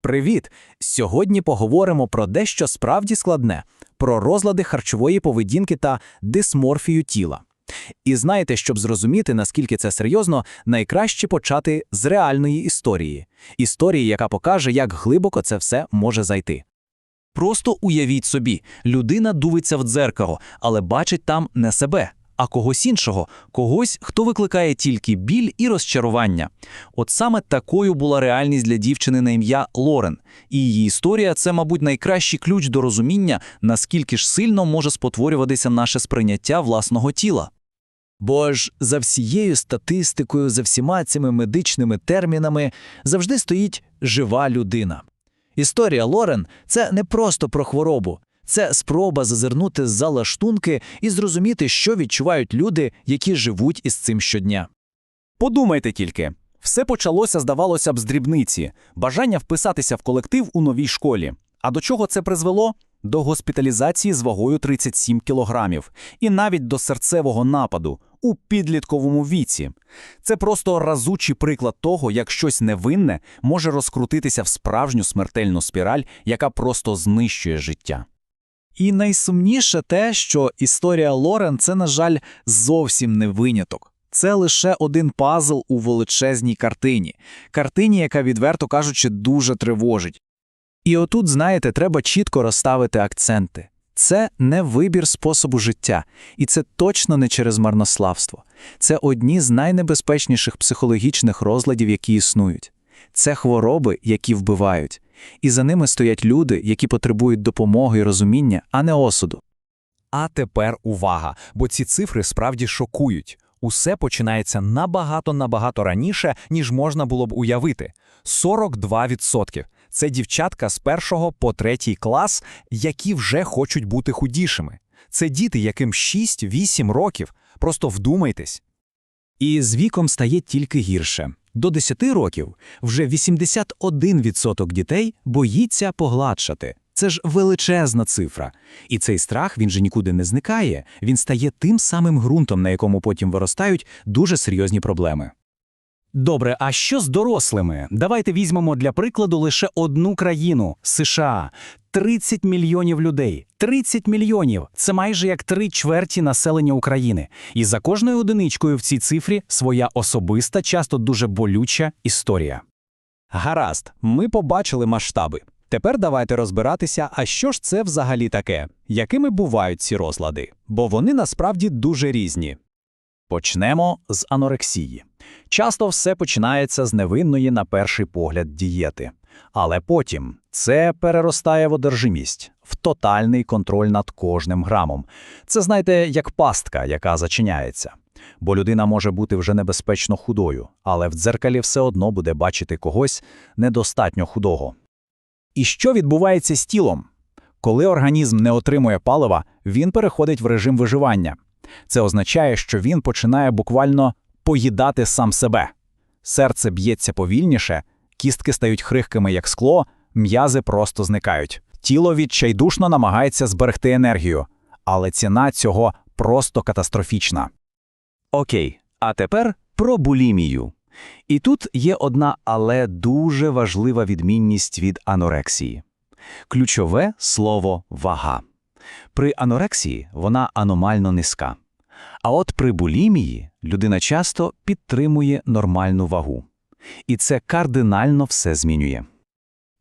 Привіт! Сьогодні поговоримо про дещо справді складне про розлади харчової поведінки та дисморфію тіла. І знаєте, щоб зрозуміти, наскільки це серйозно, найкраще почати з реальної історії історії, яка покаже, як глибоко це все може зайти. Просто уявіть собі, людина дивиться в дзеркало, але бачить там не себе, а когось іншого, когось, хто викликає тільки біль і розчарування. От саме такою була реальність для дівчини на ім'я Лорен, і її історія це, мабуть, найкращий ключ до розуміння, наскільки ж сильно може спотворюватися наше сприйняття власного тіла. Бо ж за всією статистикою, за всіма цими медичними термінами завжди стоїть жива людина. Історія Лорен це не просто про хворобу, це спроба зазирнути з-за лаштунки і зрозуміти, що відчувають люди, які живуть із цим щодня. Подумайте тільки. Все почалося, здавалося б, з дрібниці бажання вписатися в колектив у новій школі. А до чого це призвело? До госпіталізації з вагою 37 кілограмів і навіть до серцевого нападу у підлітковому віці. Це просто разучий приклад того, як щось невинне може розкрутитися в справжню смертельну спіраль, яка просто знищує життя. І найсумніше те, що історія Лорен це, на жаль, зовсім не виняток. Це лише один пазл у величезній картині, картині, яка, відверто кажучи, дуже тривожить. І отут, знаєте, треба чітко розставити акценти. Це не вибір способу життя, і це точно не через марнославство. Це одні з найнебезпечніших психологічних розладів, які існують. Це хвороби, які вбивають. І за ними стоять люди, які потребують допомоги і розуміння, а не осуду. А тепер увага, бо ці цифри справді шокують. Усе починається набагато набагато раніше, ніж можна було б уявити. 42%. Це дівчатка з першого по третій клас, які вже хочуть бути худішими. Це діти, яким 6-8 років. Просто вдумайтесь. І з віком стає тільки гірше. До 10 років вже 81% дітей боїться погладшати. Це ж величезна цифра. І цей страх він же нікуди не зникає, він стає тим самим ґрунтом, на якому потім виростають дуже серйозні проблеми. Добре, а що з дорослими? Давайте візьмемо для прикладу лише одну країну США. 30 мільйонів людей. 30 мільйонів це майже як три чверті населення України. І за кожною одиничкою в цій цифрі своя особиста, часто дуже болюча історія. Гаразд, ми побачили масштаби. Тепер давайте розбиратися, а що ж це взагалі таке, якими бувають ці розлади, бо вони насправді дуже різні. Почнемо з анорексії. Часто все починається з невинної, на перший погляд, дієти. Але потім це переростає в одержимість, в тотальний контроль над кожним грамом. Це, знаєте, як пастка, яка зачиняється. Бо людина може бути вже небезпечно худою, але в дзеркалі все одно буде бачити когось недостатньо худого. І що відбувається з тілом? Коли організм не отримує палива, він переходить в режим виживання. Це означає, що він починає буквально поїдати сам себе. Серце б'ється повільніше, кістки стають хрихкими, як скло, м'язи просто зникають. Тіло відчайдушно намагається зберегти енергію, але ціна цього просто катастрофічна. Окей, а тепер про булімію. І тут є одна, але дуже важлива відмінність від анорексії. Ключове слово вага. При анорексії вона аномально низька. А от при булімії людина часто підтримує нормальну вагу. І це кардинально все змінює.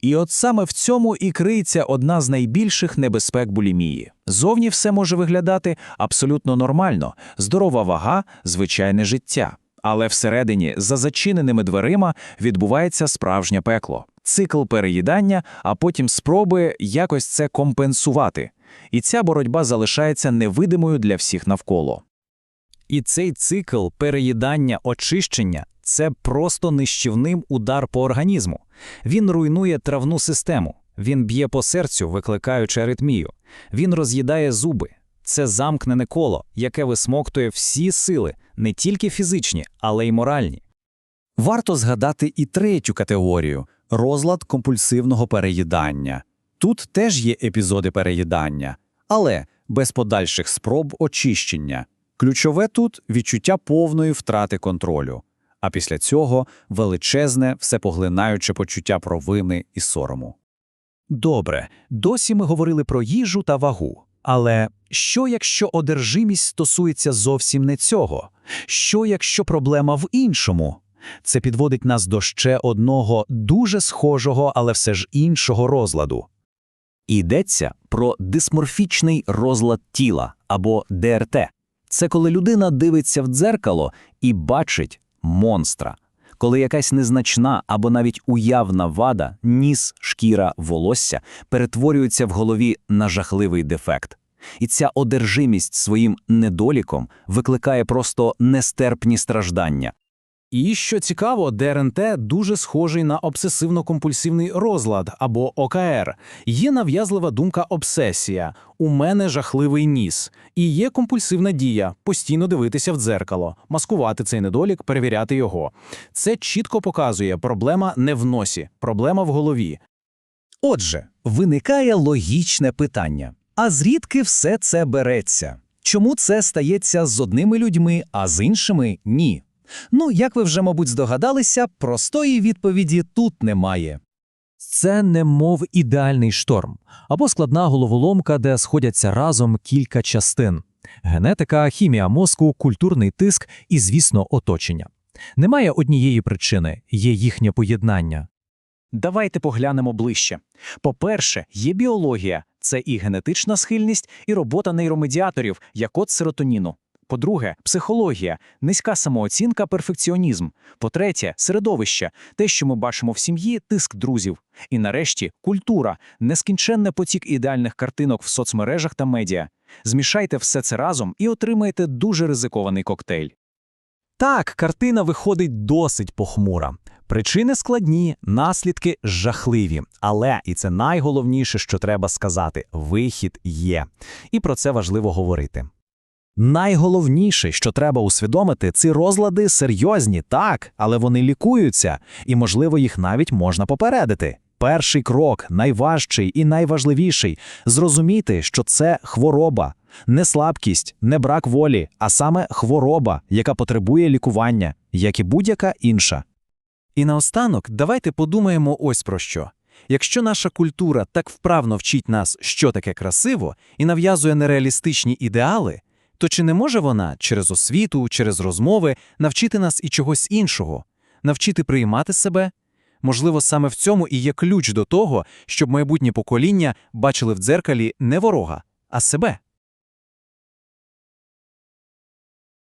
І от саме в цьому і криється одна з найбільших небезпек булімії. Зовні все може виглядати абсолютно нормально, здорова вага, звичайне життя. Але всередині, за зачиненими дверима, відбувається справжнє пекло, цикл переїдання, а потім спроби якось це компенсувати. І ця боротьба залишається невидимою для всіх навколо. І цей цикл переїдання, очищення це просто нищівним удар по організму. Він руйнує травну систему, він б'є по серцю, викликаючи аритмію, він роз'їдає зуби. Це замкнене коло, яке висмоктує всі сили, не тільки фізичні, але й моральні. Варто згадати і третю категорію розлад компульсивного переїдання. Тут теж є епізоди переїдання, але без подальших спроб очищення. Ключове тут відчуття повної втрати контролю. а після цього величезне, всепоглинаюче почуття провини і сорому. Добре, досі ми говорили про їжу та вагу. Але що, якщо одержимість стосується зовсім не цього? Що, якщо проблема в іншому? Це підводить нас до ще одного дуже схожого, але все ж іншого розладу. Йдеться про дисморфічний розлад тіла або ДРТ. Це коли людина дивиться в дзеркало і бачить монстра. Коли якась незначна або навіть уявна вада, ніс, шкіра, волосся перетворюються в голові на жахливий дефект. І ця одержимість своїм недоліком викликає просто нестерпні страждання. І що цікаво, ДРНТ дуже схожий на обсесивно-компульсивний розлад або ОКР. Є нав'язлива думка обсесія. У мене жахливий ніс. І є компульсивна дія постійно дивитися в дзеркало, маскувати цей недолік, перевіряти його. Це чітко показує, проблема не в носі, проблема в голові. Отже, виникає логічне питання. А звідки все це береться? Чому це стається з одними людьми, а з іншими – ні? Ну, як ви вже, мабуть, здогадалися, простої відповіді тут немає. Це немов ідеальний шторм або складна головоломка, де сходяться разом кілька частин: генетика, хімія мозку, культурний тиск і, звісно, оточення. Немає однієї причини, є їхнє поєднання. Давайте поглянемо ближче. По-перше, є біологія це і генетична схильність, і робота нейромедіаторів, як от серотоніну. По-друге, психологія, низька самооцінка, перфекціонізм. По-третє, середовище, те, що ми бачимо в сім'ї, тиск друзів. І нарешті культура, нескінченний потік ідеальних картинок в соцмережах та медіа. Змішайте все це разом і отримаєте дуже ризикований коктейль. Так, картина виходить досить похмура. Причини складні, наслідки жахливі. Але, і це найголовніше, що треба сказати, вихід є. І про це важливо говорити. Найголовніше, що треба усвідомити, ці розлади серйозні, так, але вони лікуються, і, можливо, їх навіть можна попередити. Перший крок, найважчий і найважливіший зрозуміти, що це хвороба, не слабкість, не брак волі, а саме хвороба, яка потребує лікування, як і будь-яка інша. І наостанок, давайте подумаємо ось про що. Якщо наша культура так вправно вчить нас, що таке красиво, і нав'язує нереалістичні ідеали, то чи не може вона через освіту, через розмови навчити нас і чогось іншого, навчити приймати себе? Можливо, саме в цьому і є ключ до того, щоб майбутнє покоління бачили в дзеркалі не ворога, а себе.